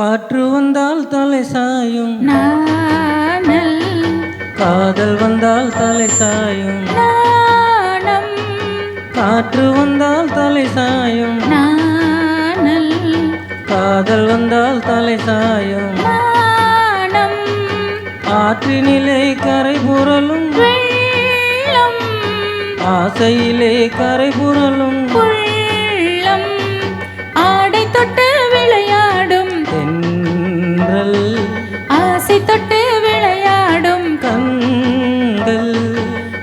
காற்று வந்தால் தலை சாயும். காதல் வந்தால் தலை சாயும். காற்று வந்தால் தலை சாயும். காதல் வந்தால் தலை சாயும். ஆற்றினிலே கரை புரளும். ஆசையிலே கரை புரளும். ஆசை தொட்டு விளையாடும் கண்கள்.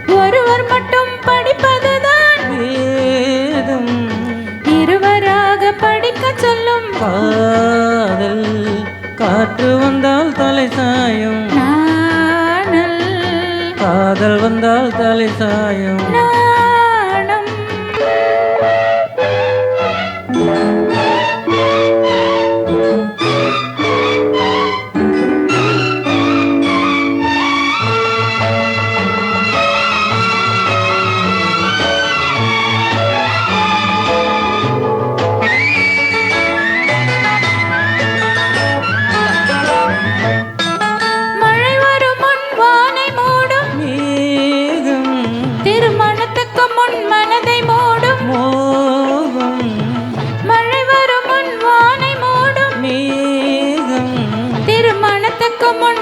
ஒருவர் மட்டும் படிப்பதுதான் வேதம். இருவராக படிக்க சொல்லும் காதல். காற்று வந்தால் தலை சாயும். காதல் வந்தால் தலை சாயும். முன் மனதை மூடும். மோகம் மழை வரும் முன் வானை மூடும். மேகம். திருமணத்துக்கு முன்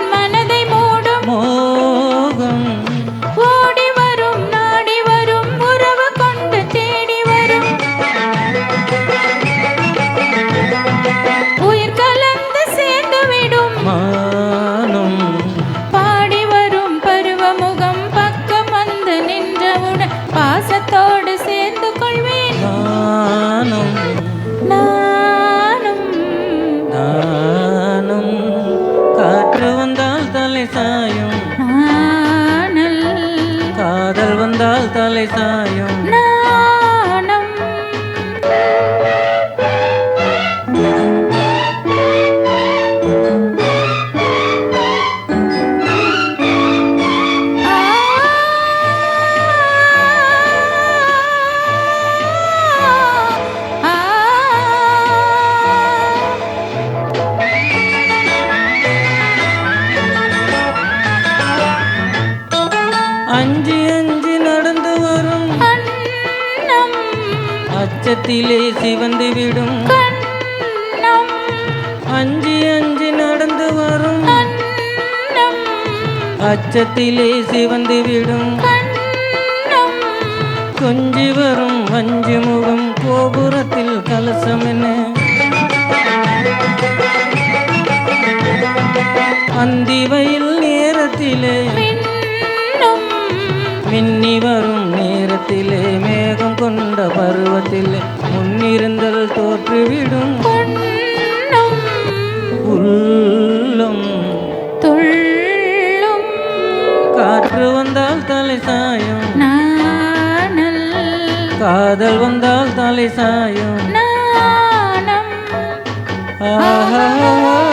சாயும். காதல் வந்தால் தலை சாயும். அஞ்சு அஞ்சு நடந்து வரும். அச்சத்திலே சிவந்து விடும். அஞ்சு அஞ்சு நடந்து வரும். அச்சத்திலே சிவந்து விடும். கொஞ்சி வரும் வஞ்சு முகம் கோபுரத்தில் கலசம் என்ன? அந்தி வயல் நேரத்திலே வரும் நேரத்திலே மேகம் கொண்ட பருவத்திலே முன்னிருந்தல் தோற்றுவிடும். உள்ளம். துள்ளும். காற்று வந்தால் தலை சாயும். காதல் வந்தால் தலை சாயும். ஆஹா.